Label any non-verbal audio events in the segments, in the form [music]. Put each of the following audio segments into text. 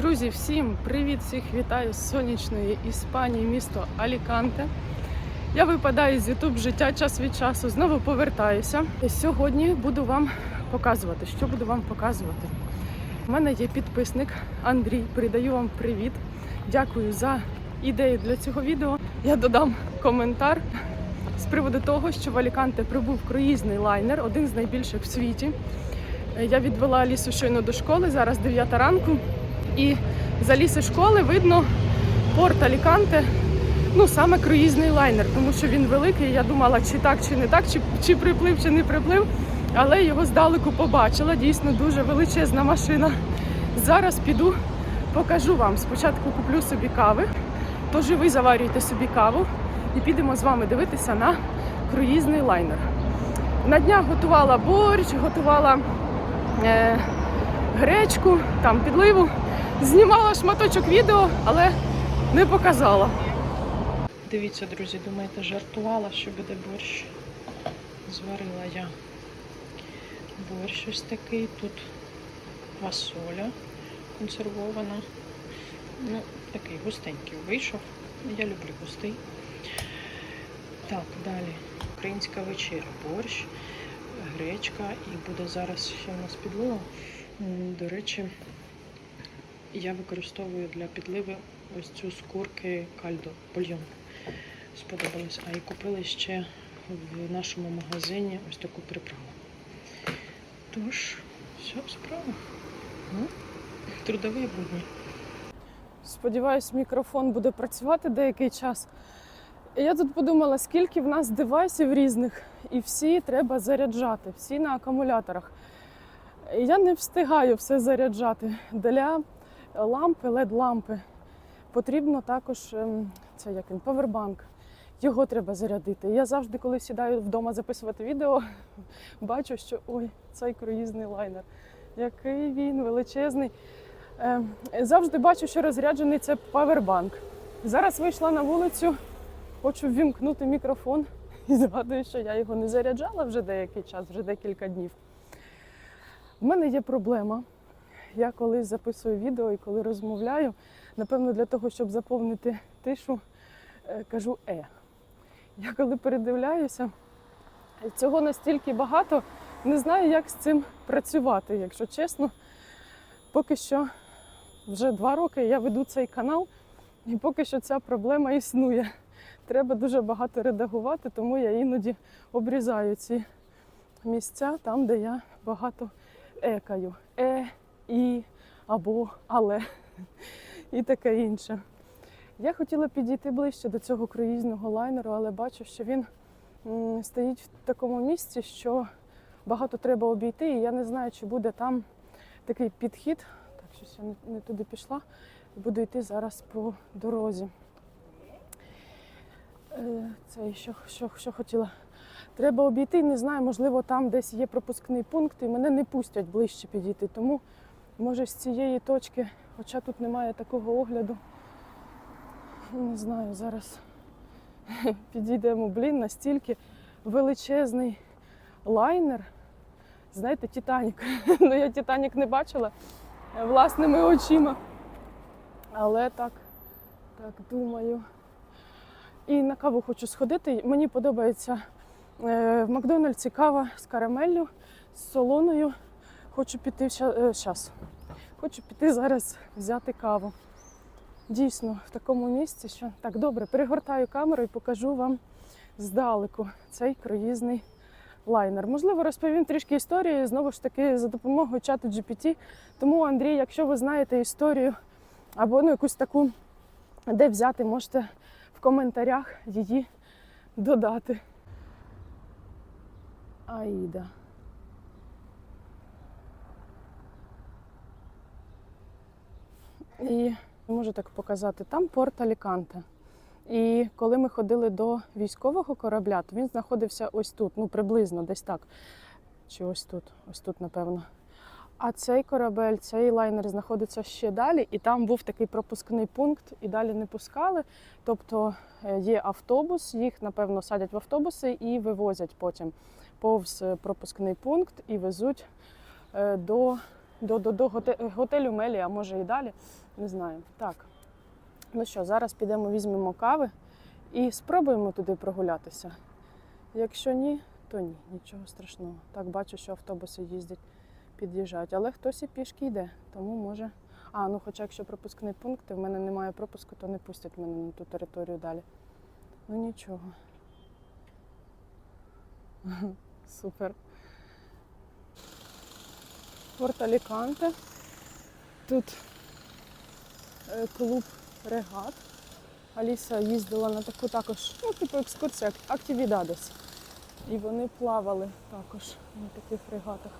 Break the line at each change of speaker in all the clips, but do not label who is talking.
Друзі, всім привіт! Всіх вітаю з сонячної Іспанії, місто Аліканте. Я випадаю з Ютуб життя час від часу, знову повертаюся. Сьогодні буду вам показувати, що буду вам показувати. У мене є підписник Андрій. Передаю вам привіт. Дякую за ідею для цього відео. Я додам коментар з приводу того, що в Аліканте прибув круїзний лайнер, один з найбільших в світі. Я відвела Алісу щойно до школи, зараз 9 ранку. І за ліси школи видно порт Аліканте, ну саме круїзний лайнер, тому що він великий. Я думала, чи так, чи не так, чи, чи приплив, чи не приплив. Але його здалеку побачила. Дійсно дуже величезна машина. Зараз піду, покажу вам. Спочатку куплю собі кави, тож і ви заварюйте собі каву і підемо з вами дивитися на круїзний лайнер. На днях готувала борщ, готувала е, гречку, там підливу. Знімала шматочок відео, але не показала. Дивіться, друзі, думаєте, жартувала, що буде борщ. Зварила я борщ ось такий. Тут фасоля консервована. Ну, такий густенький вийшов. Я люблю густий. Так, далі. Українська вечеря, борщ, гречка і буде зараз ще в нас підлога. До речі, я використовую для підливи ось цю з курки кальдо, бульйон. Сподобалось. А і купили ще в нашому магазині ось таку приправу. Тож, все в справах. Ну, будні. Сподіваюсь, мікрофон буде працювати деякий час. Я тут подумала, скільки в нас девайсів різних, і всі треба заряджати, всі на акумуляторах. Я не встигаю все заряджати. Для лампи, LED-лампи потрібно також ем, це як він, павербанк. Його треба зарядити. Я завжди, коли сідаю вдома записувати відео, [laughs] бачу, що ой, цей круїзний лайнер, який він величезний. Ем, Завжди бачу, що розряджений це павербанк. Зараз вийшла на вулицю, хочу ввімкнути мікрофон [laughs] і згадую, що я його не заряджала вже деякий час, вже декілька днів. У мене є проблема. Я коли записую відео і коли розмовляю, напевно, для того, щоб заповнити тишу, е, кажу е. Я коли передивляюся, цього настільки багато, не знаю, як з цим працювати, якщо чесно. Поки що вже два роки я веду цей канал, і поки що ця проблема існує. Треба дуже багато редагувати, тому я іноді обрізаю ці місця там, де я багато екаю. Е, і, або, але [laughs] і таке інше. Я хотіла підійти ближче до цього круїзного лайнеру, але бачу, що він стоїть в такому місці, що багато треба обійти, і я не знаю, чи буде там такий підхід. Так, щось я не, туди пішла. Буду йти зараз по дорозі. Е, Це що, що, що хотіла. Треба обійти, не знаю, можливо, там десь є пропускний пункт, і мене не пустять ближче підійти. Тому, може, з цієї точки, хоча тут немає такого огляду, не знаю, зараз [laughs] підійдемо, блін, настільки величезний лайнер. Знаєте, Титанік. [laughs] ну, я Титанік не бачила власними очима. Але так, так думаю. І на каву хочу сходити. Мені подобається е, в Макдональдсі кава з карамеллю, з солоною. Хочу піти зараз. Хочу піти зараз взяти каву. Дійсно, в такому місці, що так добре, перегортаю камеру і покажу вам здалеку цей круїзний лайнер. Можливо, розповім трішки історії знову ж таки за допомогою чату GPT. Тому, Андрій, якщо ви знаєте історію або ну, якусь таку, де взяти, можете в коментарях її додати. Аїда. І можу так показати, там порт Аліканте. І коли ми ходили до військового корабля, то він знаходився ось тут, ну приблизно десь так. Чи ось тут, ось тут, напевно. А цей корабель, цей лайнер знаходиться ще далі, і там був такий пропускний пункт, і далі не пускали. Тобто е, є автобус, їх, напевно, садять в автобуси і вивозять потім повз пропускний пункт і везуть е, до до, до, до готелю Мелі, а може і далі. Не знаю. Так. Ну що, зараз підемо, візьмемо кави і спробуємо туди прогулятися. Якщо ні, то ні, нічого страшного. Так бачу, що автобуси їздять, під'їжджають. Але хтось і пішки йде, тому може. А, ну хоча якщо пропускний пункт, і в мене немає пропуску, то не пустять мене на ту територію далі. Ну нічого. [laughs] Супер. Порт Аліканте. Тут е, клуб регат. Аліса їздила на таку також, ну, типу екскурсію, активідадес. І вони плавали також на таких регатах.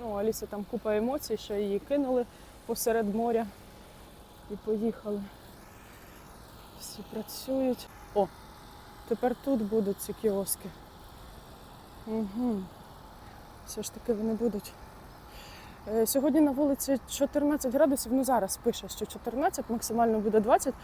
Ну, Аліса там купа емоцій, що її кинули посеред моря і поїхали. Всі працюють. О, тепер тут будуть ці кіоски. Угу. Все ж таки вони будуть. Е, Сьогодні на вулиці 14 градусів, ну зараз пише, що 14, максимально буде 20,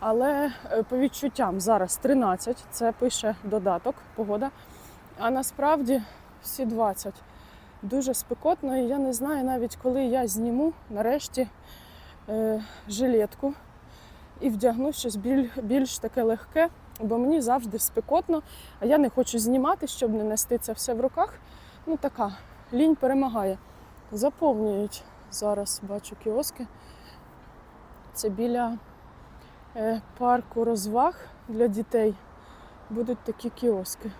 але е, по відчуттям зараз 13, це пише додаток, погода. А насправді всі 20. Дуже спекотно, і я не знаю навіть, коли я зніму нарешті е, жилетку і вдягну щось біль, більш таке легке, бо мені завжди спекотно, а я не хочу знімати, щоб не нести це все в руках. Ну така, лінь перемагає. Заповнюють зараз, бачу кіоски. Це біля е, парку розваг для дітей. Будуть такі кіоски.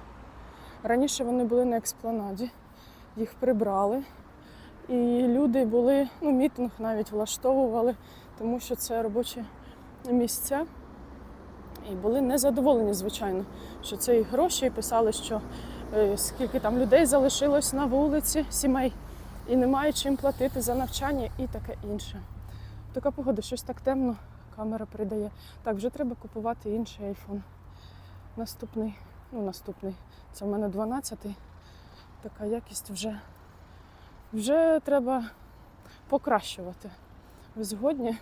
Раніше вони були на експланаді, їх прибрали. І люди були, ну, мітинг навіть влаштовували, тому що це робочі місця. І були незадоволені, звичайно, що це їх гроші і писали, що скільки там людей залишилось на вулиці, сімей, і немає чим платити за навчання і таке інше. Така погода, щось так темно, камера передає. Так, вже треба купувати інший айфон. Наступний, ну наступний, це в мене 12-й. Така якість вже, вже треба покращувати. Ви згодні?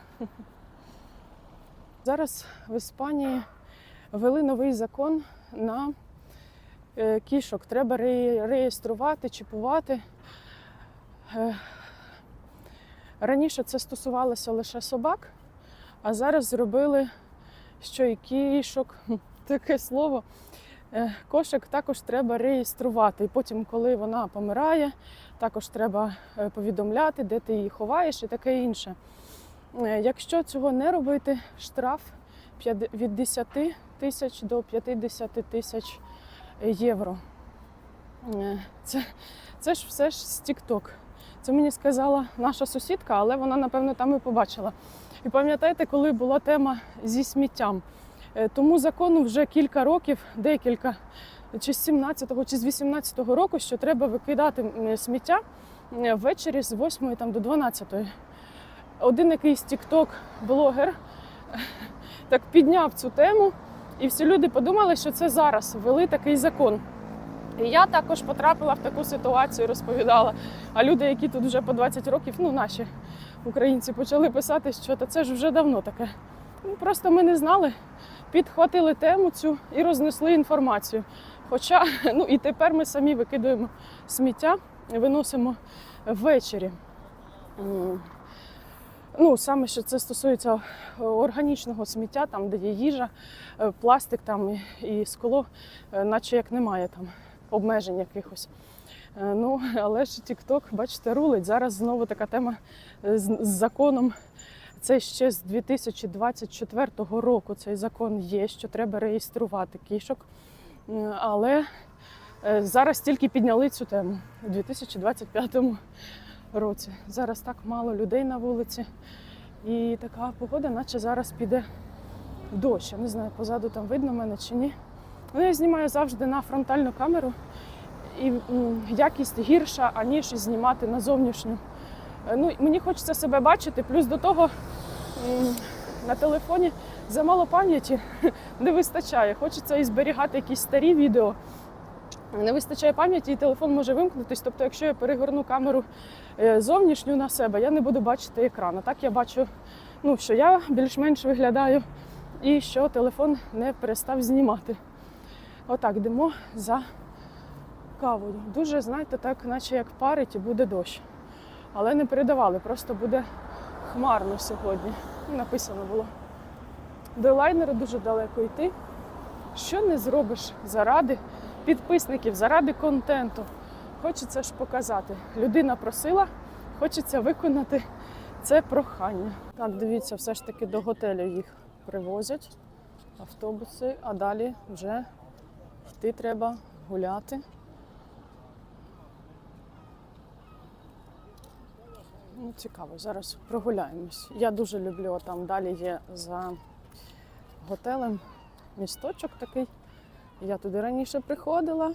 Зараз в Іспанії ввели новий закон на е, кішок. Треба реєструвати, чіпувати. Е, Раніше це стосувалося лише собак, а зараз зробили, що і кішок, таке слово. Е, Кошик також треба реєструвати. І потім, коли вона помирає, також треба е, повідомляти, де ти її ховаєш і таке інше. Е, Якщо цього не робити, штраф від 10 тисяч до 50 тисяч євро. Е, Це, це ж все ж з TikTok. Це мені сказала наша сусідка, але вона, напевно, там і побачила. І пам'ятаєте, коли була тема зі сміттям? Е, Тому закону вже кілька років, декілька, чи з 17-го, чи з 18-го року, що треба викидати сміття е, ввечері з 8 там, до 12. Один якийсь тікток-блогер так підняв цю тему, і всі люди подумали, що це зараз ввели такий закон. І я також потрапила в таку ситуацію, розповідала. А люди, які тут вже по 20 років, ну наші українці, почали писати, що та це ж вже давно таке. Ну, просто ми не знали, підхватили тему цю і рознесли інформацію. Хоча, [laughs] ну і тепер ми самі викидуємо сміття, виносимо ввечері. Ну, саме що це стосується е, органічного сміття, там, де є їжа, е, пластик там і, скло, е, наче як немає там обмежень якихось. Ну, [laughs] але ж TikTok, бачите, рулить. Зараз знову така тема з, з законом. Це ще з 2024 року цей закон є, що треба реєструвати кішок. Але зараз тільки підняли цю тему у 2025 році. Зараз так мало людей на вулиці. І така погода, наче зараз піде дощ. Я не знаю, позаду там видно мене чи ні. Ну, я знімаю завжди на фронтальну камеру, і якість гірша, аніж знімати на зовнішню. Е, Ну, мені хочеться себе бачити, плюс до того на телефоні замало пам'яті [laughs] не вистачає. Хочеться і зберігати якісь старі відео. Не вистачає пам'яті, і телефон може вимкнутись. Тобто, якщо я перегорну камеру е, зовнішню на себе, я не буду бачити екран. А Так я бачу, ну, що я більш-менш виглядаю і що телефон не перестав знімати. Отак йдемо за кавою. Дуже, знаєте, так, наче як парить і буде дощ. але не передавали. Просто буде хмарно сьогодні. Написано було. До лайнера дуже далеко йти. Що не зробиш заради підписників, заради контенту. Хочеться ж показати. Людина просила, хочеться виконати це прохання. Так, дивіться, все ж таки до готелю їх привозять автобуси, а далі вже йти треба гуляти. Ну, цікаво, зараз прогуляємось. Я дуже люблю, там далі є за готелем місточок такий. Я туди раніше приходила.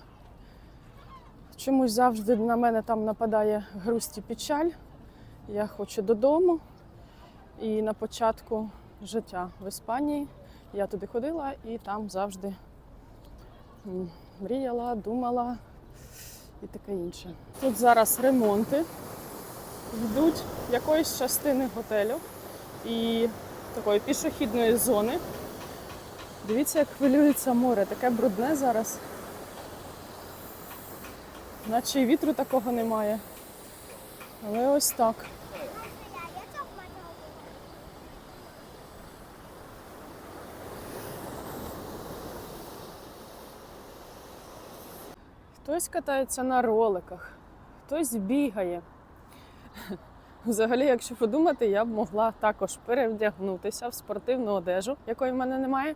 Чомусь завжди на мене там нападає грусть і печаль. Я хочу додому. І на початку життя в Іспанії я туди ходила і там завжди мріяла, думала і таке інше. Тут зараз ремонти йдуть якоїсь частини готелю і такої пішохідної зони. Дивіться, як хвилюється море, таке брудне зараз. Наче і вітру такого немає. Але ось так. Хтось катається на роликах, хтось бігає. Взагалі, якщо подумати, я б могла також перевдягнутися в спортивну одежу, якої в мене немає.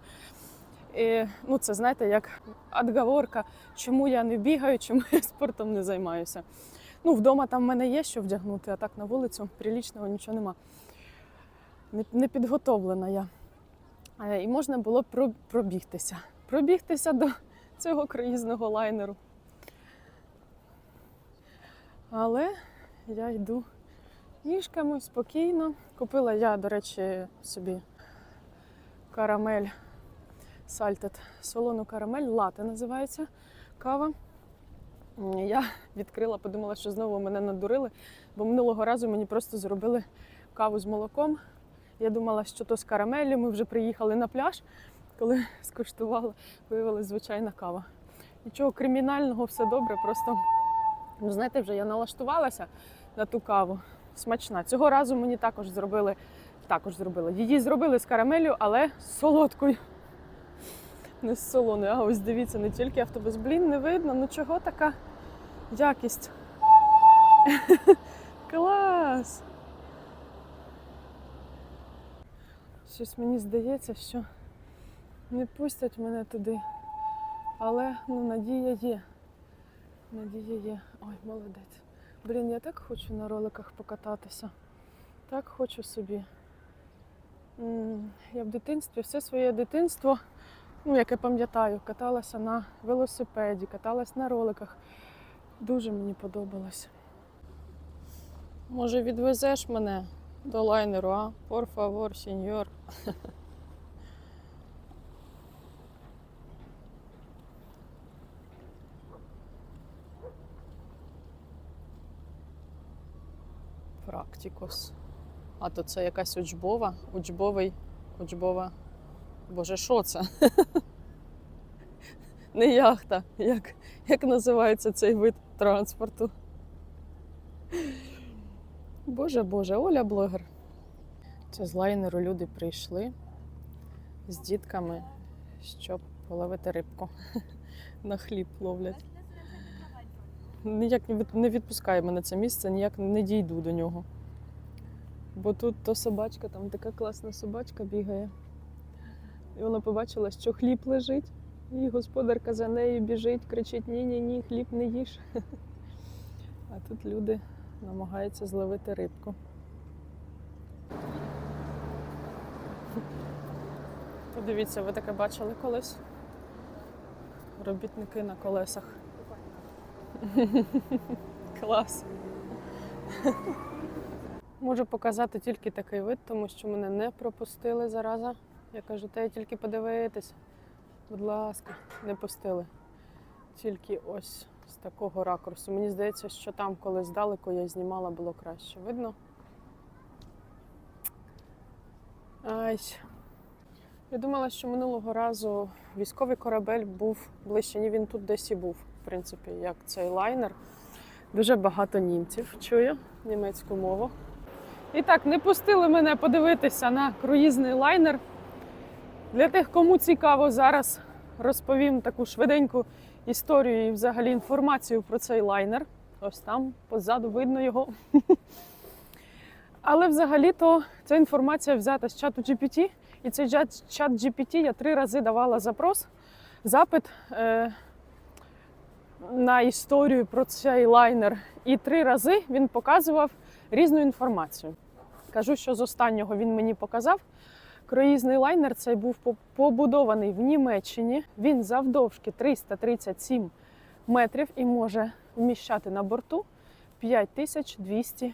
І, ну, це знаєте, як отговорка, чому я не бігаю, чому я спортом не займаюся. Ну, вдома там в мене є що вдягнути, а так на вулицю прилічного нічого нема. Не, не підготовлена я. І можна було пробігтися. Пробігтися до цього круїзного лайнеру. Але я йду ніжками спокійно. Купила я, до речі, собі карамель сальтет, солону карамель, лате називається кава. Я відкрила, подумала, що знову мене надурили, бо минулого разу мені просто зробили каву з молоком. Я думала, що то з карамеллю. Ми вже приїхали на пляж, коли [laughs] скуштувала, виявилася звичайна кава. Нічого кримінального, все добре, просто ну, знаєте, вже я налаштувалася на ту каву. Смачна. Цього разу мені також зробили, також зробили. Її зробили з карамелю, але з солодкою. Не з солоною. А ось дивіться, не тільки автобус. Блін, не видно. Ну чого така якість? [laughs] Клас! Щось мені здається, що не пустять мене туди. Але ну, надія є. Надія є. Ой, молодець. Блін, я так хочу на роликах покататися. Так хочу собі. Я в дитинстві, все своє дитинство, ну, яке пам'ятаю, каталася на велосипеді, каталась на роликах. Дуже мені подобалось. Може, відвезеш мене до лайнеру, а? Por favor, сеньор. [laughs] Практикос. А то це якась учбова, учбовий, учбова. Боже, що це? [laughs] Не яхта, як, як називається цей вид транспорту. Боже Боже, Оля блогер. Це з лайнеру люди прийшли з дітками, щоб половити рибку. [laughs] На хліб ловлять. Ніяк не від- не відпускає мене це місце, ніяк не дійду до нього. Бо тут то собачка, там така класна собачка бігає. І вона побачила, що хліб лежить, і господарка за нею біжить, кричить: ні-ні, ні, хліб не їж. А тут люди намагаються зловити рибку. Подивіться, ви таке бачили колись? Робітники на колесах. [laughs] Клас. Можу показати тільки такий вид, тому що мене не пропустили зараза. Я кажу, та я тільки подивитись. Будь ласка, не пустили. Тільки ось з такого ракурсу. Мені здається, що там, коли здалеку я знімала, було краще. Видно? Ай. Я думала, що минулого разу військовий корабель був ближче, ні він тут десь і був, принципі, як цей лайнер. Дуже багато німців чую німецьку мову. І так, не пустили мене подивитися на круїзний лайнер. Для тих, кому цікаво, зараз розповім таку швиденьку історію і взагалі інформацію про цей лайнер. Ось там позаду видно його. Але взагалі-то ця інформація взята з чату GPT, і цей чат, GPT я три рази давала запрос, запит е, на історію про цей лайнер. І три рази він показував різну інформацію. Кажу, що з останнього він мені показав. Круїзний лайнер цей був побудований в Німеччині. Він завдовжки 337 метрів і може вміщати на борту 5200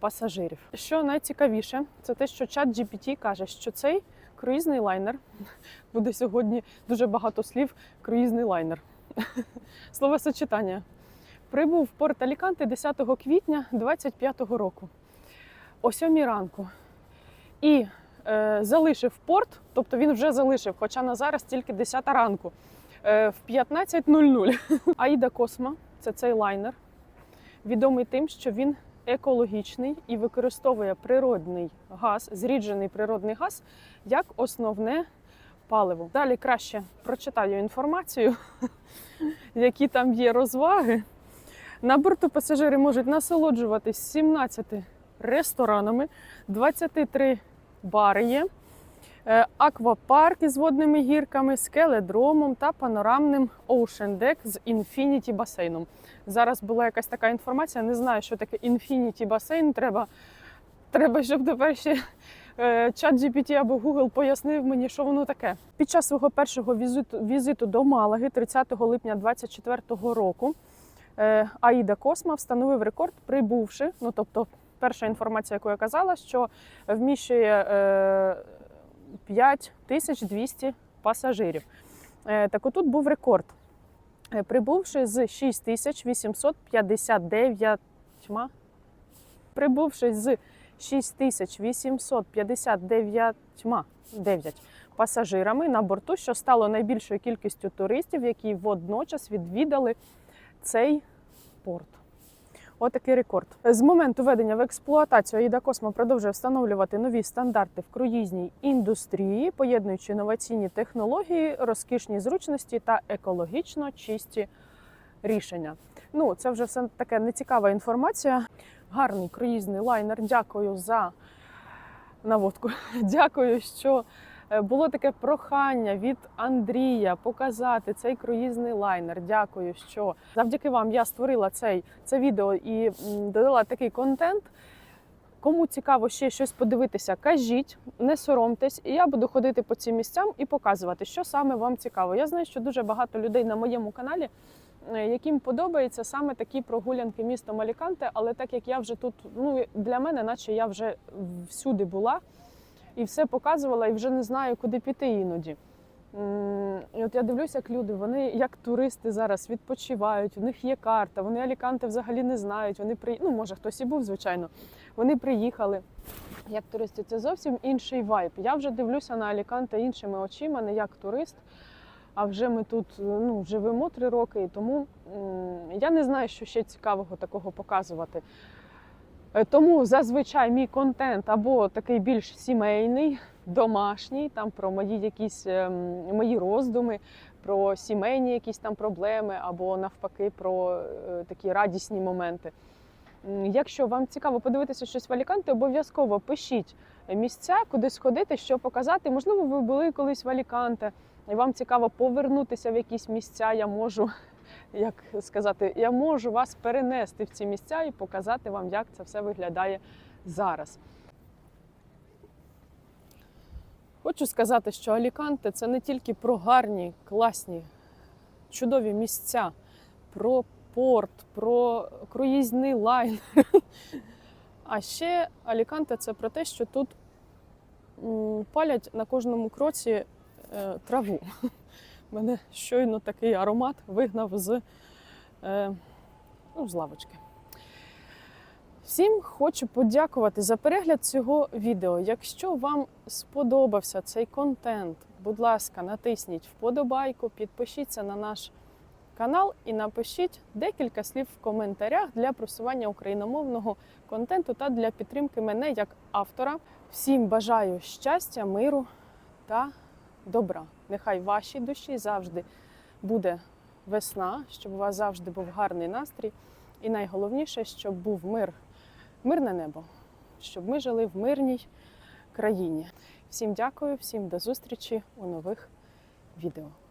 пасажирів. Що найцікавіше, це те, що чат GPT каже, що цей круїзний лайнер [laughs] буде сьогодні дуже багато слів. Круїзний лайнер. [laughs] Словосочетання. Прибув в порт Аліканте 10 квітня 2025 року о 7 ранку. І е, залишив порт, тобто він вже залишив, хоча на зараз тільки 10 ранку, е, в 15.00. [laughs] Аїда Косма це цей лайнер, відомий тим, що він екологічний і використовує природний газ, зріджений природний газ як основне паливо. Далі краще прочитаю інформацію, [laughs] які там є розваги. На борту пасажири можуть насолоджуватись 17 ресторанами, 23 бари є, е, аквапарк із водними гірками, скеледромом та панорамним Deck з інфініті басейном. Зараз була якась така інформація, не знаю, що таке інфініті басейн. Треба, треба щоб тепер ще чат GPT або Google пояснив мені, що воно таке. Під час свого першого візиту, візиту до Малаги 30 липня 2024 року е, Аїда Косма встановив рекорд, прибувши. Ну тобто, перша інформація, яку я казала, що вміщує е, 5200 пасажирів. Е, так отут був рекорд. Е, Прибувши з 6859 прибувши з 6859 9 пасажирами на борту, що стало найбільшою кількістю туристів, які водночас відвідали цей порт. Отакий рекорд. З моменту введення в експлуатацію Аїда Космо продовжує встановлювати нові стандарти в круїзній індустрії, поєднуючи інноваційні технології, розкішні зручності та екологічно чисті рішення. Ну, це вже все таке нецікава інформація. Гарний круїзний лайнер. Дякую за наводку. [laughs] Дякую, що е, було таке прохання від Андрія показати цей круїзний лайнер. Дякую, що завдяки вам я створила цей, це відео і додала такий контент. Кому цікаво ще щось подивитися, кажіть, не соромтесь, і я буду ходити по цим місцям і показувати, що саме вам цікаво. Я знаю, що дуже багато людей на моєму каналі, яким подобаються саме такі прогулянки містом Аліканте, але так як я вже тут, ну для мене, наче я вже всюди була і все показувала, і вже не знаю, куди піти іноді. І от я дивлюся, як люди, вони як туристи зараз відпочивають, у них є карта, вони Аліканте взагалі не знають. Вони при... ну, може хтось і був, звичайно. Вони приїхали як туристи. Це зовсім інший вайб. Я вже дивлюся на Аліканте іншими очима, не як турист. А вже ми тут ну, живемо три роки, і тому я не знаю, що ще цікавого такого показувати. Е, Тому зазвичай мій контент або такий більш сімейний, домашній, там про мої якісь ем, мої роздуми, про сімейні якісь там проблеми, або навпаки про е, такі радісні моменти. Якщо вам цікаво подивитися щось в Аліканте, обов'язково пишіть місця, куди сходити, що показати. Можливо, ви були колись в Аліканте, і вам цікаво повернутися в якісь місця. Я можу, [laughs] як сказати, я можу вас перенести в ці місця і показати вам, як це все виглядає зараз. Хочу сказати, що Аліканте це не тільки про гарні, класні, чудові місця, про порт, про круїзний лайн. [laughs] А ще Аліканте це про те, що тут палять на кожному кроці е, траву. [laughs] Мене щойно такий аромат вигнав з, е, ну, з лавочки. Всім хочу подякувати за перегляд цього відео. Якщо вам сподобався цей контент, будь ласка, натисніть вподобайку, підпишіться на наш канал і напишіть декілька слів в коментарях для просування україномовного контенту та для підтримки мене як автора. Всім бажаю щастя, миру та добра. Нехай в вашій душі завжди буде весна, щоб у вас завжди був гарний настрій. І найголовніше, щоб був мир, мирне небо, щоб ми жили в мирній країні. Всім дякую, всім до зустрічі у нових відео.